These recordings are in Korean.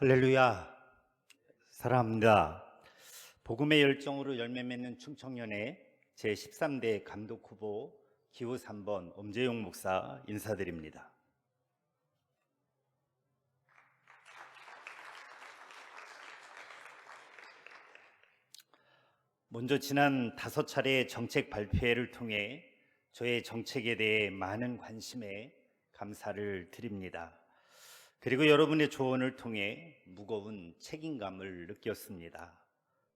할렐루야. 사랑합니다. 복음의 열정으로 열매 맺는 충청년의 제13대 감독 후보 기호 3번 엄재용 목사 인사드립니다. 먼저 지난 다섯 차례 정책 발표회를 통해 저의 정책에 대해 많은 관심에 감사를 드립니다. 그리고 여러분의 조언을 통해 무거운 책임감을 느꼈습니다.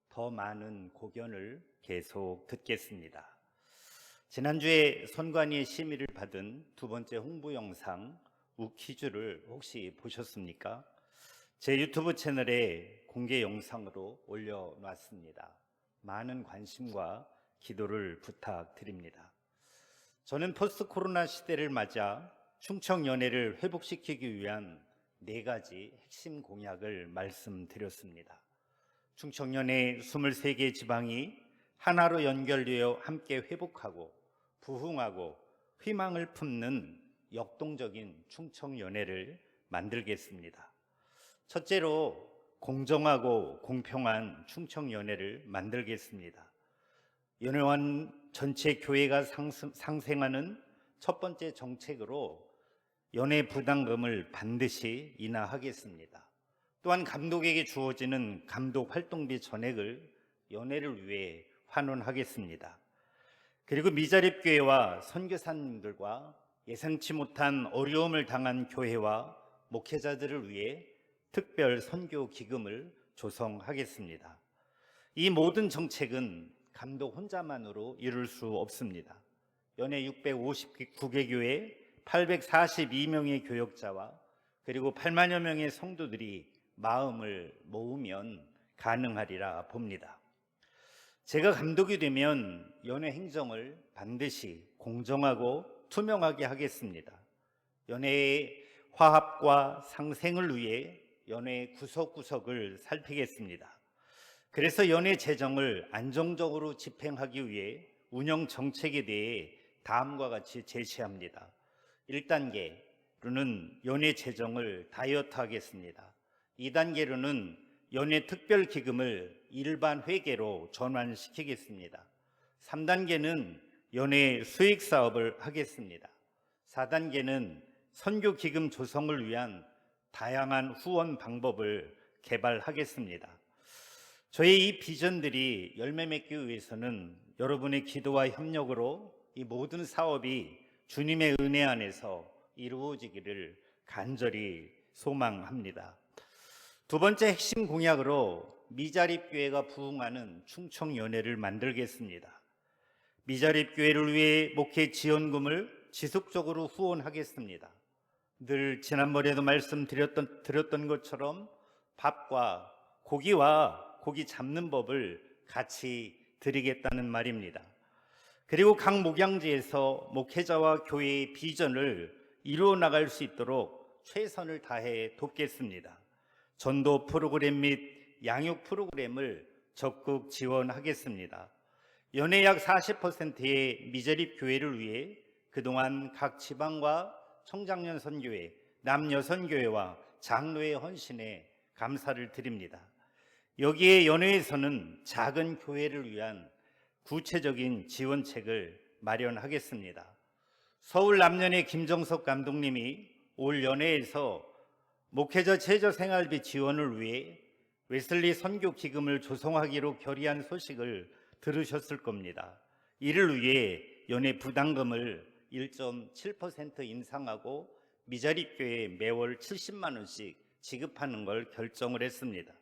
더 많은 고견을 계속 듣겠습니다. 지난주에 선관위의 심의를 받은 두 번째 홍보 영상 우퀴즈를 혹시 보셨습니까? 제 유튜브 채널에 공개 영상으로 올려놨습니다. 많은 관심과 기도를 부탁드립니다. 저는 포스트 코로나 시대를 맞아 충청 연애를 회복시키기 위한 네 가지 핵심 공약을 말씀드렸습니다. 충청연의 23개 지방이 하나로 연결되어 함께 회복하고 부흥하고 희망을 품는 역동적인 충청연애를 만들겠습니다. 첫째로 공정하고 공평한 충청연애를 만들겠습니다. 연회원 전체 교회가 상생하는 첫 번째 정책으로 연회 부담금을 반드시 인하하겠습니다. 또한 감독에게 주어지는 감독 활동비 전액을 연회를 위해 환원하겠습니다. 그리고 미자립 교회와 선교사님들과 예상치 못한 어려움을 당한 교회와 목회자들을 위해 특별 선교 기금을 조성하겠습니다. 이 모든 정책은 감독 혼자만으로 이룰 수 없습니다. 연해 659개 교회 842명의 교역자와 그리고 8만여 명의 성도들이 마음을 모으면 가능하리라 봅니다. 제가 감독이 되면 연회 행정을 반드시 공정하고 투명하게 하겠습니다. 연회의 화합과 상생을 위해 연회 구석구석을 살피겠습니다. 그래서 연회 재정을 안정적으로 집행하기 위해 운영 정책에 대해 다음과 같이 제시합니다. 1단계로는 연회 재정을 다이어트 하겠습니다. 2단계로는 연회 특별 기금을 일반 회계로 전환시키겠습니다. 3단계는 연회 수익 사업을 하겠습니다. 4단계는 선교 기금 조성을 위한 다양한 후원 방법을 개발하겠습니다. 저희 이 비전들이 열매 맺기 위해서는 여러분의 기도와 협력으로 이 모든 사업이 주님의 은혜 안에서 이루어지기를 간절히 소망합니다. 두 번째 핵심 공약으로 미자립 교회가 부흥하는 충청 연회를 만들겠습니다. 미자립 교회를 위해 목회 지원금을 지속적으로 후원하겠습니다. 늘 지난번에도 말씀드렸던 드렸던 것처럼 밥과 고기와 고기 잡는 법을 같이 드리겠다는 말입니다. 그리고 각 목양지에서 목회자와 교회의 비전을 이루어 나갈 수 있도록 최선을 다해 돕겠습니다. 전도 프로그램 및 양육 프로그램을 적극 지원하겠습니다. 연회 약 40%의 미저립 교회를 위해 그동안 각 지방과 청장년 선교회, 남여선교회와 장로의 헌신에 감사를 드립니다. 여기에 연회에서는 작은 교회를 위한 구체적인 지원책을 마련하겠습니다. 서울 남년의 김정석 감독님이 올 연회에서 목회자 최저 생활비 지원을 위해 웨슬리 선교 기금을 조성하기로 결의한 소식을 들으셨을 겁니다. 이를 위해 연회 부담금을 1.7% 인상하고 미자립 교회에 매월 70만 원씩 지급하는 걸 결정을 했습니다.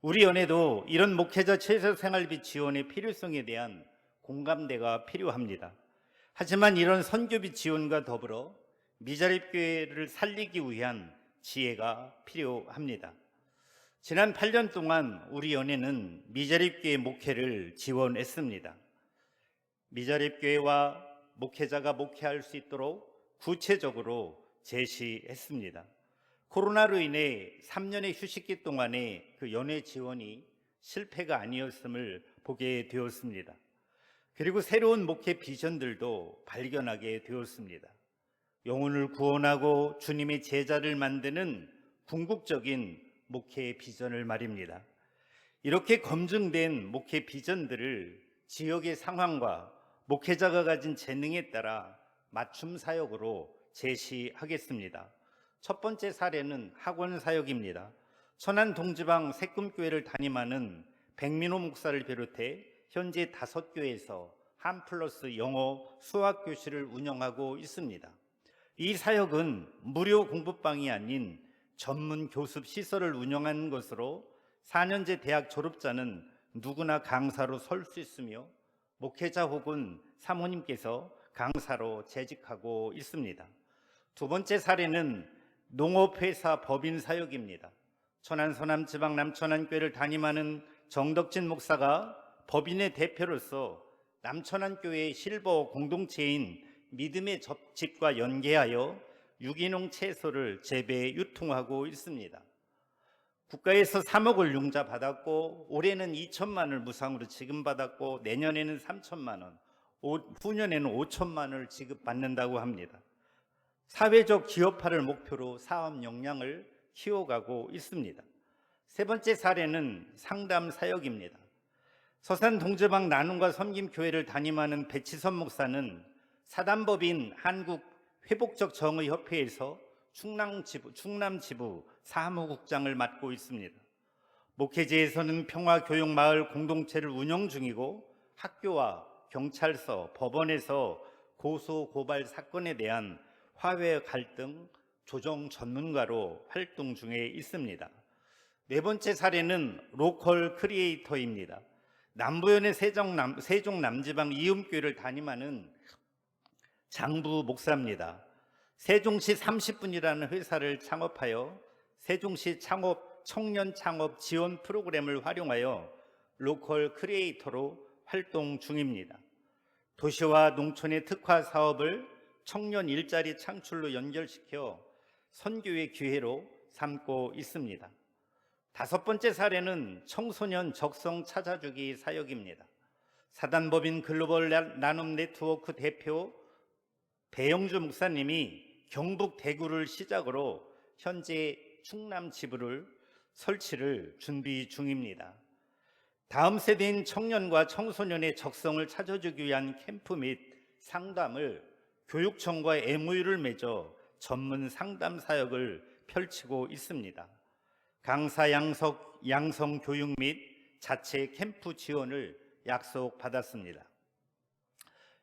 우리 연회도 이런 목회자 최저 생활비 지원의 필요성에 대한 공감대가 필요합니다. 하지만 이런 선교비 지원과 더불어 미자립 교회를 살리기 위한 지혜가 필요합니다. 지난 8년 동안 우리 연회는 미자립교회 목회를 지원했습니다. 미자립교회와 목회자가 목회할 수 있도록 구체적으로 제시했습니다. 코로나로 인해 3년의 휴식기 동안의 그 연회 지원이 실패가 아니었음을 보게 되었습니다. 그리고 새로운 목회 비전들도 발견하게 되었습니다. 영혼을 구원하고 주님의 제자를 만드는 궁극적인 목회 비전을 말입니다. 이렇게 검증된 목회 비전들을 지역의 상황과 목회자가 가진 재능에 따라 맞춤 사역으로 제시하겠습니다. 첫 번째 사례는 학원 사역입니다. 천안 동지방 새꿈교회를 담임하는 백민호 목사를 비롯해 현재 다섯 교회에서 한 플러스 영어 수학 교실을 운영하고 있습니다. 이 사역은 무료 공부방이 아닌 전문 교습 시설을 운영하는 것으로 4년제 대학 졸업자는 누구나 강사로 설 수 있으며 목회자 혹은 사모님께서 강사로 재직하고 있습니다. 두 번째 사례는 농업회사 법인 사역입니다. 천안 서남 지방 남천안교회를 담임하는 정덕진 목사가 법인의 대표로서 남천안교회 실버 공동체인 믿음의 접집과 연계하여 유기농 채소를 재배 유통하고 있습니다. 국가에서 3억을 융자 받았고 올해는 2천만 원을 무상으로 지급받았고 내년에는 3천만 원, 오- 후년에는 5천만 원을 지급받는다고 합니다. 사회적 기업화를 목표로 사업 역량을 키워가고 있습니다. 세 번째 사례는 상담 사역입니다. 서산 동지방 나눔과 섬김 교회를 담임하는 배치선 목사는 사단법인 한국 회복적 정의 협회에서 충남 지부, 충남 지부 사무국장을 맡고 있습니다. 목회제에서는 평화 교육 마을 공동체를 운영 중이고 학교와 경찰서, 법원에서 고소 고발 사건에 대한 화해 갈등 조정 전문가로 활동 중에 있습니다. 네 번째 사례는 로컬 크리에이터입니다. 남부연의 세종, 남, 세종 남지방 이음교회를 담임하는 장부 목사입니다. 세종시 30분이라는 회사를 창업하여 세종시 창업 청년 창업 지원 프로그램을 활용하여 로컬 크리에이터로 활동 중입니다. 도시와 농촌의 특화 사업을 청년 일자리 창출로 연결시켜 선교의 기회로 삼고 있습니다. 다섯 번째 사례는 청소년 적성 찾아주기 사역입니다. 사단법인 글로벌 나- 나눔 네트워크 대표 배영주 목사님이 경북 대구를 시작으로 현재 충남 지부를 설치를 준비 중입니다. 다음 세대인 청년과 청소년의 적성을 찾아주기 위한 캠프 및 상담을 교육청과 MOU를 맺어 전문 상담 사역을 펼치고 있습니다. 강사 양석, 양성 교육 및 자체 캠프 지원을 약속받았습니다.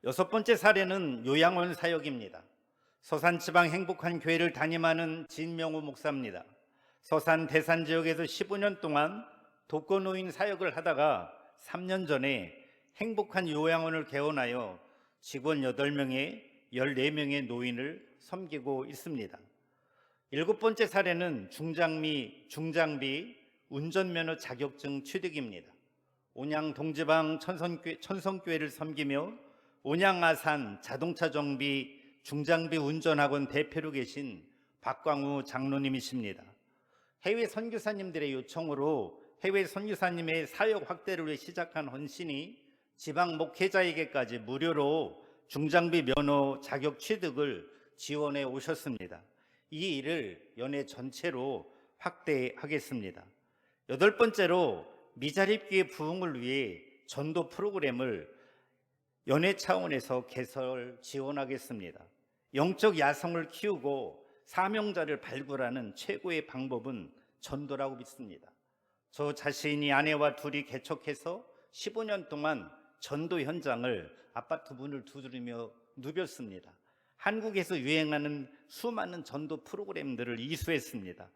여섯 번째 사례는 요양원 사역입니다. 서산 지방 행복한 교회를 담임하는 진명호 목사입니다. 서산 대산 지역에서 15년 동안 독거노인 사역을 하다가 3년 전에 행복한 요양원을 개원하여 직원 8명에 14명의 노인을 섬기고 있습니다. 일곱 번째 사례는 중장미, 중장비 운전면허 자격증 취득입니다. 온양 동지방 천성교회, 천성교회를 섬기며 온양 아산 자동차 정비 중장비 운전학원 대표로 계신 박광우 장로님이십니다. 해외 선교사님들의 요청으로 해외 선교사님의 사역 확대를 위해 시작한 헌신이 지방 목회자에게까지 무료로 중장비 면허 자격 취득을 지원해 오셨습니다. 이 일을 연회 전체로 확대하겠습니다. 여덟 번째로 미자립교의 부흥을 위해 전도 프로그램을 연회 차원에서 개설 지원하겠습니다. 영적 야성을 키우고 사명자를 발굴하는 최고의 방법은 전도라고 믿습니다. 저 자신이 아내와 둘이 개척해서 15년 동안 전도 현장을 아파트 문을 두드리며 누볐습니다. 한국에서 유행하는 수많은 전도 프로그램들을 이수했습니다.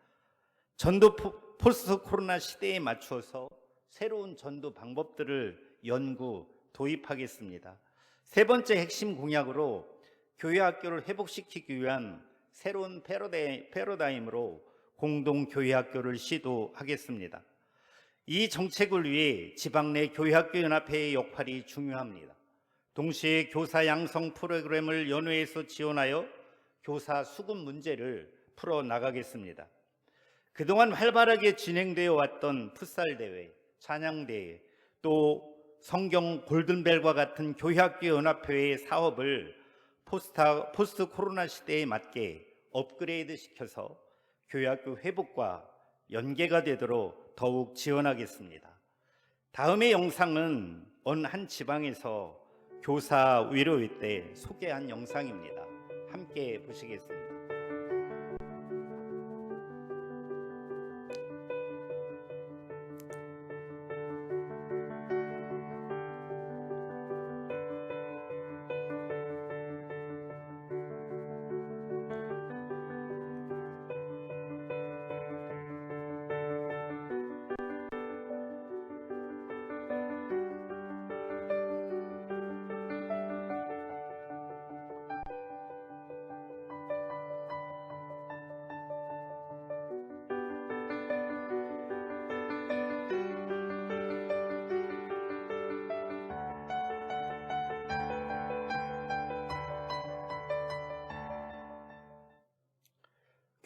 전도 포- 포스트 코로나 시대에 맞추어서 새로운 전도 방법들을 연구 도입하겠습니다. 세 번째 핵심 공약으로 교회 학교를 회복시키기 위한 새로운 패러다임, 패러다임으로 공동 교회 학교를 시도하겠습니다. 이 정책을 위해 지방 내 교회 학교 연합회의 역할이 중요합니다. 동시에 교사 양성 프로그램을 연회에서 지원하여 교사 수급 문제를 풀어 나가겠습니다. 그동안 활발하게 진행되어 왔던 풋살 대회, 찬양 대회, 또 성경 골든벨과 같은 교회학교 연합회의 사업을 포스타, 포스트 코로나 시대에 맞게 업그레이드 시켜서 교회학교 회복과 연계가 되도록 더욱 지원하겠습니다. 다음의 영상은 어느 한 지방에서 교사 위로회 때 소개한 영상입니다. 함께 보시겠습니다.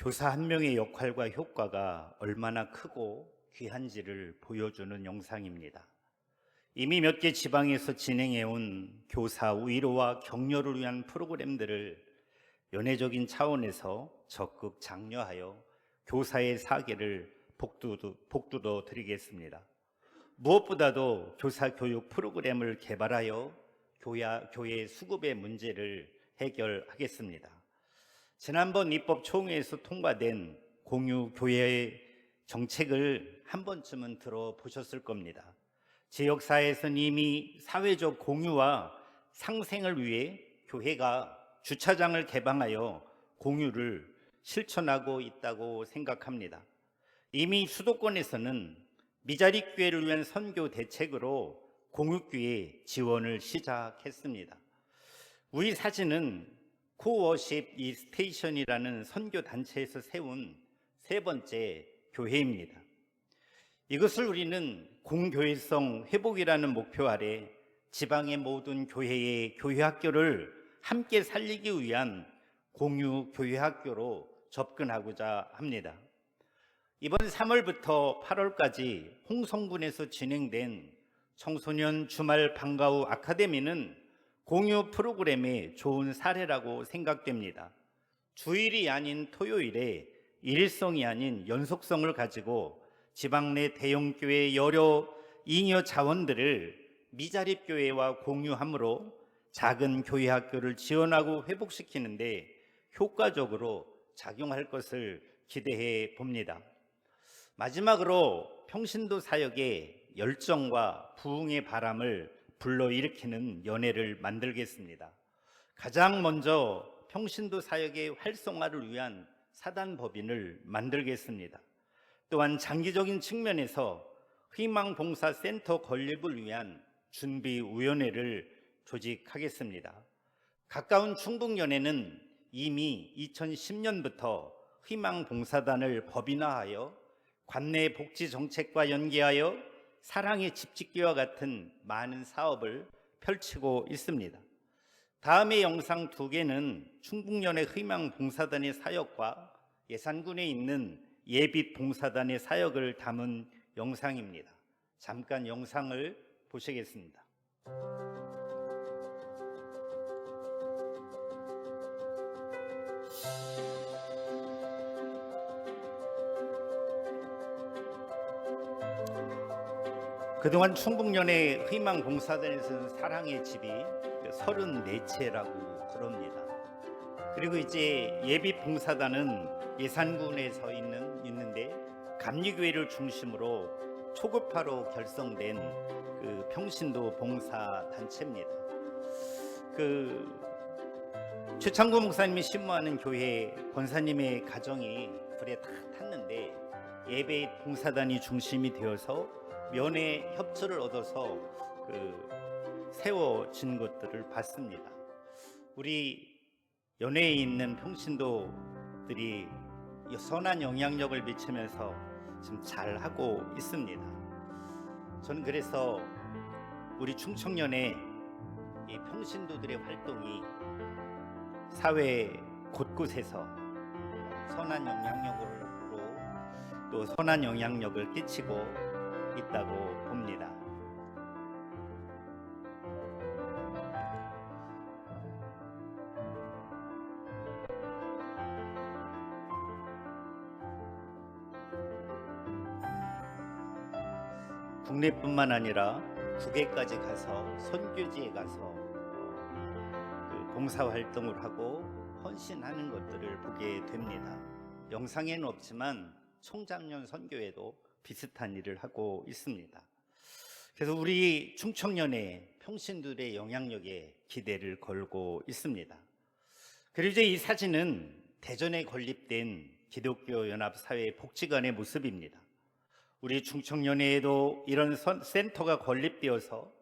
교사 한 명의 역할과 효과가 얼마나 크고 귀한지를 보여주는 영상입니다. 이미 몇 개 지방에서 진행해온 교사 위로와 격려를 위한 프로그램들을 연회적인 차원에서 적극 장려하여 교사의 사계를 복두도, 복두도 드리겠습니다. 무엇보다도 교사 교육 프로그램을 개발하여 교야, 교회 수급의 문제를 해결하겠습니다. 지난번 입법 총회에서 통과된 공유 교회의 정책을 한 번쯤은 들어보셨을 겁니다. 지역사회에서는 이미 사회적 공유와 상생을 위해 교회가 주차장을 개방하여 공유를 실천하고 있다고 생각합니다. 이미 수도권에서는 미자립 교회를 위한 선교 대책으로 공유교회 지원을 시작했습니다. 우리 사진은 코워십 이 스테이션이라는 선교 단체에서 세운 세 번째 교회입니다. 이것을 우리는 공교회성 회복이라는 목표 아래 지방의 모든 교회의 교회 학교를 함께 살리기 위한 공유 교회 학교로 접근하고자 합니다. 이번 3월부터 8월까지 홍성군에서 진행된 청소년 주말 방과 후 아카데미는 공유 프로그램의 좋은 사례라고 생각됩니다. 주일이 아닌 토요일에 일성이 아닌 연속성을 가지고 지방 내 대형교회 여러 잉여 자원들을 미자립교회와 공유함으로 작은 교회 학교를 지원하고 회복시키는데 효과적으로 작용할 것을 기대해 봅니다. 마지막으로 평신도 사역의 열정과 부흥의 바람을 불러일으키는 연회를 만들겠습니다. 가장 먼저 평신도 사역의 활성화를 위한 사단 법인을 만들겠습니다. 또한 장기적인 측면에서 희망봉사센터 건립을 위한 준비위원회를 조직하겠습니다. 가까운 충북연회는 이미 2010년부터 희망봉사단을 법인화하여 관내 복지 정책과 연계하여 사랑의 집짓기와 같은 많은 사업을 펼치고 있습니다. 다음의 영상 두 개는 충북연의 희망봉사단의 사역과 예산군에 있는 예빛 봉사단의 사역을 담은 영상입니다. 잠깐 영상을 보시겠습니다. 그동안 충북연의 희망봉사단에서는 사랑의 집이 34채라고 그럽니다. 그리고 이제 예비봉사단은 예산군에 서 있는, 있는데 감리교회를 중심으로 초급파로 결성된 그 평신도 봉사단체입니다. 그 최창구 목사님이 신무하는 교회 권사님의 가정이 불에 다 탔는데 예배 봉사단이 중심이 되어서 면회 협조를 얻어서 그 세워진 것들을 봤습니다. 우리 연회에 있는 평신도들이 선한 영향력을 미치면서 지금 잘 하고 있습니다. 저는 그래서 우리 충청연의 이 평신도들의 활동이 사회 곳곳에서 선한 영향력으로 또 선한 영향력을 끼치고 있다고 봅니다. 국내뿐만 아니라 국외까지 가서 선교지에 가서 어, 그 봉사 활동을 하고 헌신하는 것들을 보게 됩니다. 영상에는 없지만 총장년 선교회도 비슷한 일을 하고 있습니다. 그래서 우리 충청년의 평신들의 영향력에 기대를 걸고 있습니다. 그리고 이제 이 사진은 대전에 건립된 기독교 연합 사회 복지관의 모습입니다. 우리 충청년회에도 이런 선- 센터가 건립되어서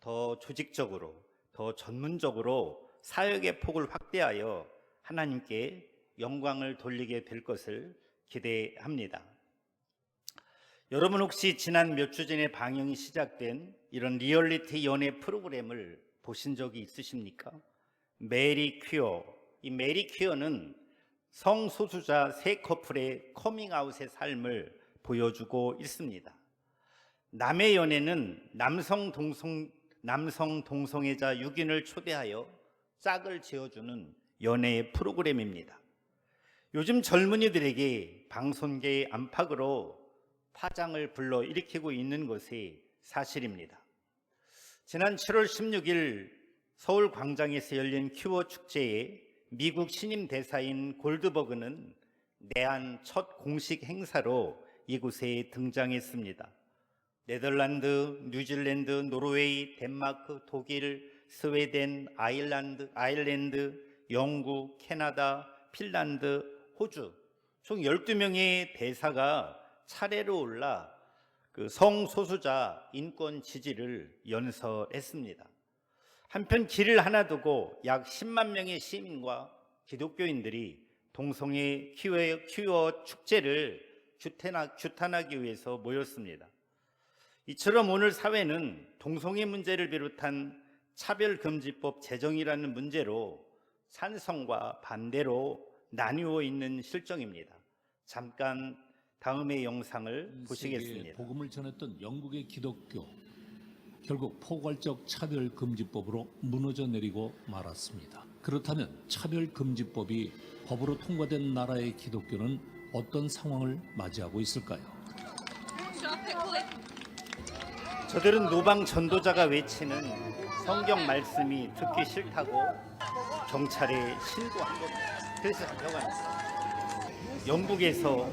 더 조직적으로, 더 전문적으로 사역의 폭을 확대하여 하나님께 영광을 돌리게 될 것을 기대합니다. 여러분 혹시 지난 몇 주 전에 방영이 시작된 이런 리얼리티 연애 프로그램을 보신 적이 있으십니까? 메리 퀴어. 이 메리 퀴어는 성소수자 세 커플의 커밍아웃의 삶을 보여주고 있습니다. 남의 연애는 남성 동성 남성 동성애자 6인을 초대하여 짝을 지어주는 연애 프로그램입니다. 요즘 젊은이들에게 방송계의 안팎으로 파장을 불러 일으키고 있는 것이 사실입니다. 지난 7월 16일 서울 광장에서 열린 큐어 축제에 미국 신임 대사인 골드버그는 내한 첫 공식 행사로 이곳에 등장했습니다. 네덜란드, 뉴질랜드, 노르웨이, 덴마크, 독일, 스웨덴, 아일랜드, 아일랜드, 영국, 캐나다, 핀란드, 호주 총 12명의 대사가 차례로 올라 그 성소수자 인권 지지를 연설했습니다. 한편 길을 하나 두고 약 10만 명의 시민과 기독교인들이 동성애 큐어, 축제를 규탄하, 규탄하 기 위해서 모였습니다. 이처럼 오늘 사회는 동성애 문제를 비롯한 차별금지법 제정이라는 문제로 찬성과 반대로 나뉘어 있는 실정입니다. 잠깐 다음의 영상을 보시겠습니다. 복음을 전했던 영국의 기독교 결국 포괄적 차별 금지법으로 무너져 내리고 말았습니다. 그렇다면 차별 금지법이 법으로 통과된 나라의 기독교는 어떤 상황을 맞이하고 있을까요? 저들은 노방 전도자가 외치는 성경 말씀이 듣기 싫다고 경찰에 신고한 겁니다. 그래서 잡혀갑니다. 영국에서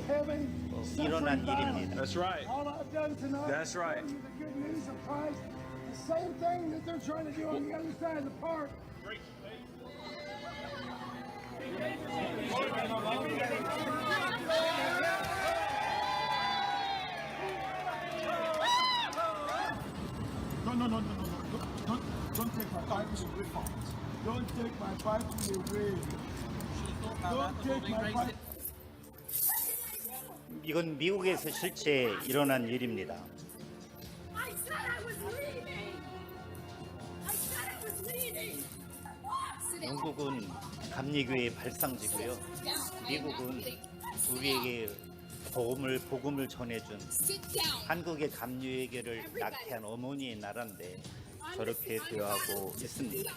you don't it. That's right. All I've done tonight That's right. is right. the good news of Christ, the same thing that they're trying to do on the other side of the park. No, no, no, no, no, no. Don't, don't take my Bible away from. Don't take my Bible away. Don't take my Bible 이건 미국에서 실제 일어난 일입니다. 영국은 감리교의 발상지고요. 미국은 우리에게 복음을 복음을 전해준 한국의 감리회계를 낳게 한 어머니의 나라인데 저렇게 대화하고 있습니다.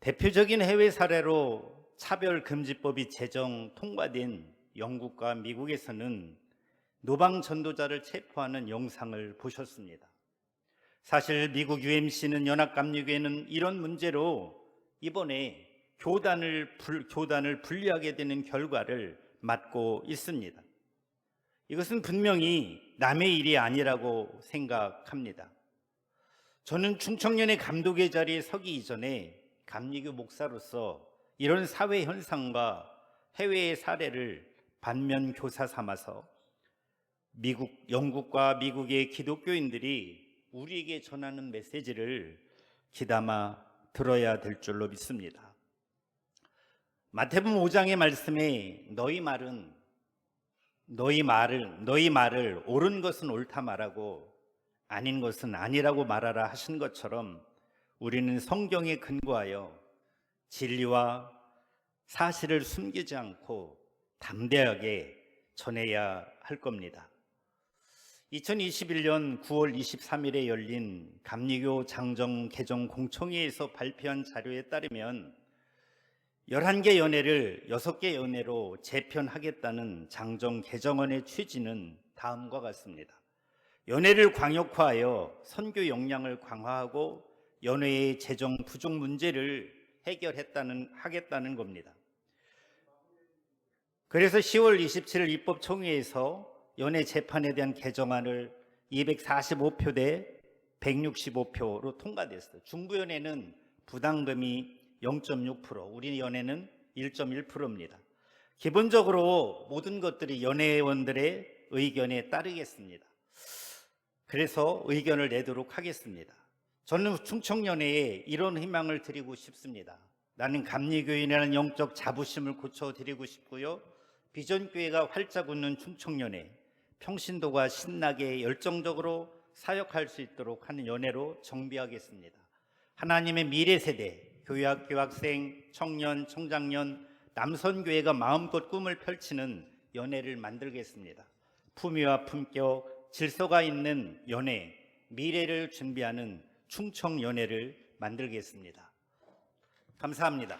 대표적인 해외 사례로 차별금지법이 제정 통과된 영국과 미국에서는 노방 전도자를 체포하는 영상을 보셨습니다. 사실 미국 UMC는 연합감리교회는 이런 문제로 이번에 교단을 불, 교단을 분리하게 되는 결과를 맞고 있습니다. 이것은 분명히 남의 일이 아니라고 생각합니다. 저는 충청년의 감독의 자리에 서기 이전에 감리교 목사로서 이런 사회 현상과 해외의 사례를 반면 교사 삼아서 미국, 영국과 미국의 기독교인들이 우리에게 전하는 메시지를 귀담아 들어야 될 줄로 믿습니다. 마태복음 5장의 말씀에 너희 말은 너희 말을 너희 말을 옳은 것은 옳다 말하고 아닌 것은 아니라고 말하라 하신 것처럼 우리는 성경에 근거하여 진리와 사실을 숨기지 않고 담대하게 전해야 할 겁니다. 2021년 9월 23일에 열린 감리교 장정 개정 공청회에서 발표한 자료에 따르면 11개 연회를 6개 연회로 재편하겠다는 장정 개정안의 취지는 다음과 같습니다. 연애를 광역화하여 선교 역량을 강화하고 연애의 재정 부족 문제를 해결했다는 하겠다는 겁니다. 그래서 10월 27일 입법총회에서 연애 재판에 대한 개정안을 245표 대 165표로 통과됐어요. 중부연애는 부담금이 0.6%, 우리 연애는 1.1%입니다. 기본적으로 모든 것들이 연애원들의 의견에 따르겠습니다. 그래서 의견을 내도록 하겠습니다. 저는 충청연애에 이런 희망을 드리고 싶습니다. 나는 감리교인이라는 영적 자부심을 고쳐드리고 싶고요. 비전교회가 활짝 웃는 충청연애, 평신도가 신나게 열정적으로 사역할 수 있도록 하는 연애로 정비하겠습니다. 하나님의 미래 세대, 교회학, 교학생, 청년, 청장년, 남선교회가 마음껏 꿈을 펼치는 연애를 만들겠습니다. 품위와 품격, 질서가 있는 연애, 미래를 준비하는 충청 연애를 만들겠습니다. 감사합니다.